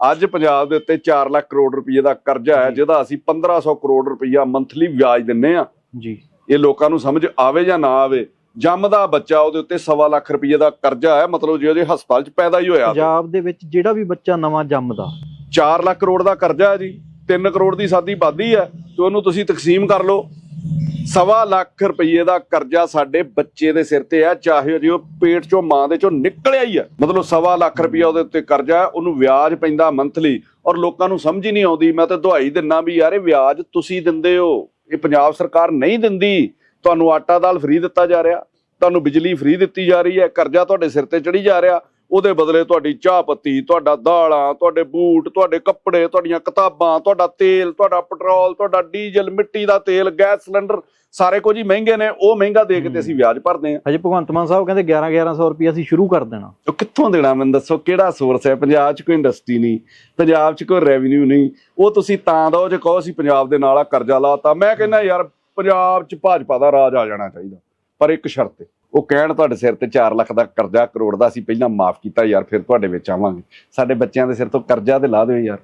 ਅੱਜ ਪੰਜਾਬ ਦੇ ਉੱਤੇ 4 ਲੱਖ ਕਰੋੜ ਰੁਪਏ ਦਾ ਕਰਜ਼ਾ ਹੈ। ਜਿਹਦਾ ਅਸੀਂ 1500 ਕਰੋੜ ਰੁਪਈਆ ਮੰਥਲੀ ਵਿਆਜ ਦਿੰਨੇ ਆ। ਜੀ। ਇਹ ਲੋਕਾਂ ਨੂੰ ਸਮਝ ਆਵੇ ਜਾਂ ਨਾ ਆਵੇ ਜੰਮਦਾ ਬੱਚਾ ਉਹਦੇ ਉੱਤੇ ਸਵਾ ਲੱਖ ਰੁਪਏ ਦਾ ਕਰਜ਼ਾ ਹੈ ਮਤਲਬ ਜੇ ਉਹਦੇ ਹਸਪਤਾਲ 'ਚ ਪੈਦਾ ਹੀ ਹੋਇਆ। ਪੰਜਾਬ ਦੇ ਵਿੱਚ ਜਿਹੜਾ ਵੀ ਬੱਚਾ ਨਵਾਂ ਜੰਮਦਾ। 4 ਲੱਖ ਕਰੋੜ ਦਾ ਕਰਜ਼ਾ ਹੈ ਜੀ 3 ਕਰੋੜ ਦੀ ਸਾਦੀ ਆਬਾਦੀ ਹੈ ਤੇ ਉਹਨੂੰ ਤੁਸੀਂ ਤਕਸੀਮ ਕਰ ਲਓ। ਸਵਾ ਲੱਖ ਰੁਪਏ ਦਾ ਕਰਜ਼ਾ ਸਾਡੇ ਬੱਚੇ ਦੇ ਸਿਰ ਤੇ ਹੈ, ਚਾਹੇ ਜੀ ਉਹ ਪੇਟ ਚੋਂ ਮਾਂ ਦੇ ਚੋਂ ਨਿਕਲਿਆ ਹੀ ਹੈ। ਮਤਲਬ ਸਵਾ ਲੱਖ ਰੁਪਏ ਉਹਦੇ ਉੱਤੇ ਕਰਜ਼ਾ ਉਹਨੂੰ ਵਿਆਜ ਪੈਂਦਾ ਮੰਥਲੀ ਔਰ ਲੋਕਾਂ ਨੂੰ ਸਮਝ ਹੀ ਨਹੀਂ ਆਉਂਦੀ, ਮੈਂ ਤਾਂ ਦਵਾਈ ਦਿੰਨਾ ਵੀ ਯਾਰ ਇਹ ਵਿਆਜ ਤੁਸੀਂ ਦਿੰਦੇ ਹੋ, ਇਹ ਪੰਜਾਬ ਸਰਕਾਰ ਨਹੀਂ ਦਿੰਦੀ, ਤੁਹਾਨੂੰ ਆਟਾ ਦਾਲ ਫ੍ਰੀ ਦਿੱਤਾ ਜਾ ਰਿਹਾ, ਤੁਹਾਨੂੰ ਬਿਜਲੀ ਫ੍ਰੀ ਦਿੱਤੀ ਜਾ ਰਹੀ ਹੈ, ਕਰਜ਼ਾ ਤੁਹਾਡੇ ਸਿਰ ਤੇ ਚੜੀ ਜਾ ਰਿਹਾ ਉਹਦੇ ਬਦਲੇ ਤੁਹਾਡੀ ਚਾਹ ਪੱਤੀ ਤੁਹਾਡਾ ਦਾਲਾਂ ਤੁਹਾਡੇ ਬੂਟ ਤੁਹਾਡੇ ਕੱਪੜੇ ਤੁਹਾਡੀਆਂ ਕਿਤਾਬਾਂ ਤੁਹਾਡਾ ਤੇਲ ਤੁਹਾਡਾ ਪੈਟਰੋਲ ਤੁਹਾਡਾ ਡੀਜ਼ਲ ਮਿੱਟੀ ਦਾ ਤੇਲ ਗੈਸ ਸਿਲੰਡਰ ਸਾਰੇ ਕੁਝ ਹੀ ਮਹਿੰਗੇ ਨੇ ਉਹ ਮਹਿੰਗਾ ਦੇ ਕੇ ਤੇ ਅਸੀਂ ਵਿਆਜ ਭਰਦੇ ਹਾਂ। ਹਜੇ ਭਗਵੰਤ ਮਾਨ ਸਾਹਿਬ ਕਹਿੰਦੇ 11 1100 ਰੁਪਏ ਅਸੀਂ ਸ਼ੁਰੂ ਕਰ ਦੇਣਾ। ਉਹ ਕਿੱਥੋਂ ਦੇਣਾ ਮੈਨੂੰ ਦੱਸੋ ਕਿਹੜਾ ਸੋਰਸ ਹੈ? ਪੰਜਾਬ 'ਚ ਕੋਈ ਇੰਡਸਟਰੀ ਨਹੀਂ ਪੰਜਾਬ 'ਚ ਕੋਈ ਰੈਵਨਿਊ ਨਹੀਂ ਉਹ ਤੁਸੀਂ ਤਾਂ ਦੋ ਜੇ ਕਹੋ ਅਸੀਂ ਪੰਜਾਬ ਦੇ ਨਾਲ ਆ ਕਰਜ਼ਾ ਲਾਤਾ। ਮੈਂ ਕਹਿੰਦਾ ਯਾਰ ਪੰਜਾਬ 'ਚ ਭਾਜਪਾ ਦਾ ਰਾਜ ਆ ਜਾਣਾ ਚਾਹੀਦਾ ਪਰ ਇੱਕ ਸ਼ਰਤ ਤੇ ਉਹ ਕਹਿਣ ਤੁਹਾਡੇ ਸਿਰ ਤੇ 4 ਲੱਖ ਦਾ ਕਰਜ਼ਾ ਕਰੋੜ ਦਾ ਅਸੀਂ ਪਹਿਲਾਂ ਮਾਫ ਕੀਤਾ ਯਾਰ, ਫਿਰ ਤੁਹਾਡੇ ਵਿੱਚ ਆਵਾਂਗੇ। ਸਾਡੇ ਬੱਚਿਆਂ ਦੇ ਸਿਰ ਤੋਂ ਕਰਜ਼ਾ ਤੇ ਲਾ ਦਿਓ ਯਾਰ।